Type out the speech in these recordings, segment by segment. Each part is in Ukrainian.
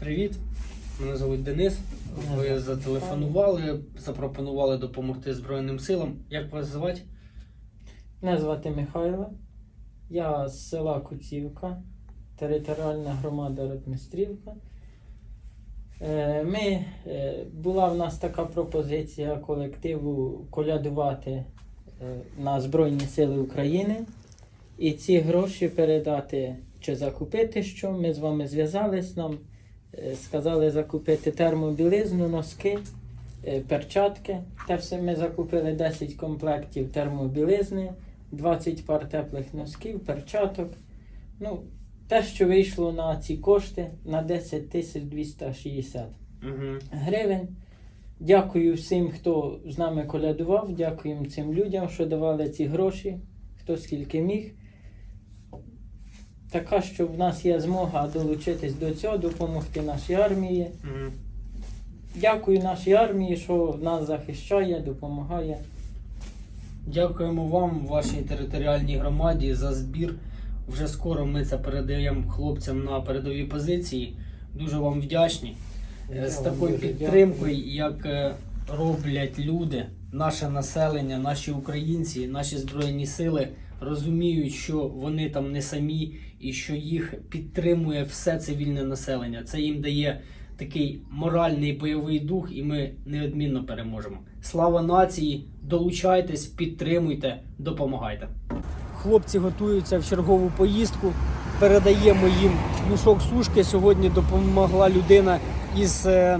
Привіт, мене звуть Денис. Ви зателефонували, запропонували допомогти Збройним силам. Як вас звати? Мене звати Михайло. Я з села Куцівка, територіальна громада Ротмістрівка. Е, Ми, е, була в нас така пропозиція колективу колядувати е, на Збройні Сили України і ці гроші передати чи закупити що. Ми з вами зв'язались, нам сказали закупити термобілизну, носки, е, перчатки. Те все ми закупили 10 комплектів термобілизни, 20 пар теплих носків, перчаток. Ну, те, що вийшло на ці кошти на 10 тисяч 260 Угу. гривень. Дякую всім, хто з нами колядував. Дякуємо цим людям, що давали ці гроші, хто скільки міг. Така, що в нас є змога долучитись до цього, допомогти нашій армії. Угу. Дякую нашій армії, що нас захищає, допомагає. Дякуємо вам, вашій територіальній громаді, за збір. Вже скоро ми це передаємо хлопцям на передові позиції. Дуже вам вдячні. Е, З вам такою дуже підтримкою, як е, роблять люди, наше населення, наші українці, наші збройні сили розуміють, що вони там не самі і що їх підтримує все цивільне населення. Це їм дає такий моральний бойовий дух, і ми неодмінно переможемо. Слава нації! Долучайтесь, підтримуйте, допомагайте. Хлопці готуються в чергову поїздку. Передаємо їм мішок сушки. Сьогодні допомогла людина із е,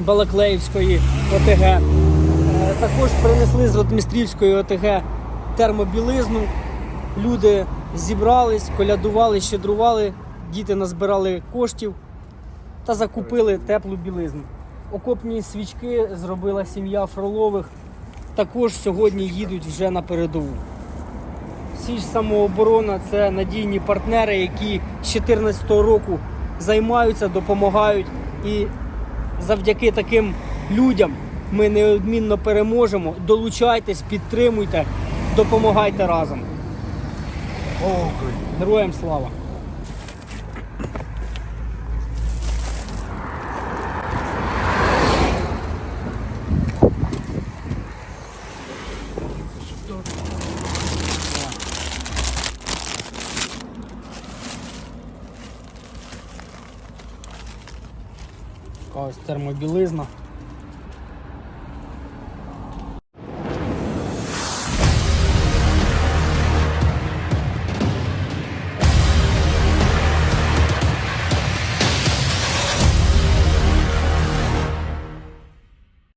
Балаклеївської ОТГ. Е, Також принесли з Ротмістрівської ОТГ термобілизну. Люди зібрались, колядували, щедрували, діти назбирали коштів та закупили теплу білизну. Окопні свічки зробила сім'я Фролових. Також сьогодні їдуть вже на передову. Січ самооборона це надійні партнери, які з 2014 року займаються, допомагають. І завдяки таким людям ми неодмінно переможемо. Долучайтесь, підтримуйте, допомагайте разом. Героям слава! Ось термобілизна.